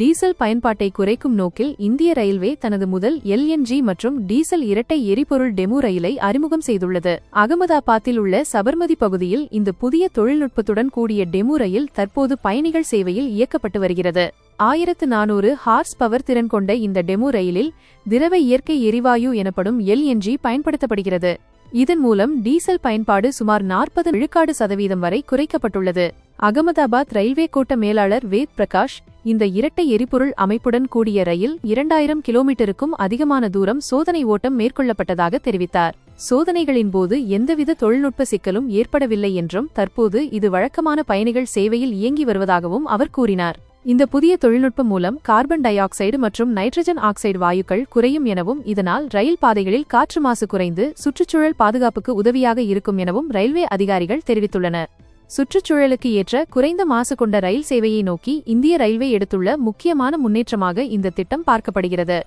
Diesel பயன்பாட்டை குறைக்கும் நோக்கில் இந்திய ரயில்வே தனது முதல் எல்என்ஜி மற்றும் டீசல் இரட்டை எரிபொருள் டெமு ரயிலை அறிமுகம் செய்துள்ளது. அகமதாபாத்தில் உள்ள சபர்மதி பகுதியில் இந்த புதிய தொழில்நுட்பத்துடன் கூடிய டெமு ரயில் தற்போது பயணிகள் சேவையில் இயக்கப்பட்டு வருகிறது. ஆயிரத்து நானூறு ஹார்ஸ் பவர் திறன் கொண்ட இந்த டெமு ரயிலில் திரவ இயற்கை எரிவாயு எனப்படும் எல்என்ஜி பயன்படுத்தப்படுகிறது. இதன் மூலம் டீசல் பயன்பாடு சுமார் நாற்பது விழுக்காடு சதவீதம் வரை குறைக்கப்பட்டுள்ளது. அகமதாபாத் ரயில்வே கோட்ட மேலாளர் வேத் பிரகாஷ் இந்த இரட்டை எரிபொருள் அமைப்புடன் கூடிய ரயில் இரண்டாயிரம் கிலோமீட்டருக்கும் அதிகமான தூரம் சோதனை ஓட்டம் மேற்கொள்ளப்பட்டதாக தெரிவித்தார். சோதனைகளின் போது எந்தவித தொழில்நுட்ப சிக்கலும் ஏற்படவில்லை என்றும் தற்போது இது வழக்கமான பயணிகள் சேவையில் இயங்கி வருவதாகவும் அவர் கூறினார். இந்த புதிய தொழில்நுட்பம் மூலம் கார்பன் டை ஆக்சைடு மற்றும் நைட்ரஜன் ஆக்சைடு வாயுக்கள் குறையும் எனவும் இதனால் ரயில் பாதைகளில் காற்று மாசு குறைந்து சுற்றுச்சூழல் பாதுகாப்புக்கு உதவியாக இருக்கும் எனவும் ரயில்வே அதிகாரிகள் தெரிவித்துள்ளனர். சுற்றுச்சூழலுக்கு ஏற்ற குறைந்த மாசு கொண்ட ரயில் சேவையை நோக்கி இந்திய ரயில்வே எடுத்துள்ள முக்கியமான முன்னேற்றமாக இந்த திட்டம் பார்க்கப்படுகிறது.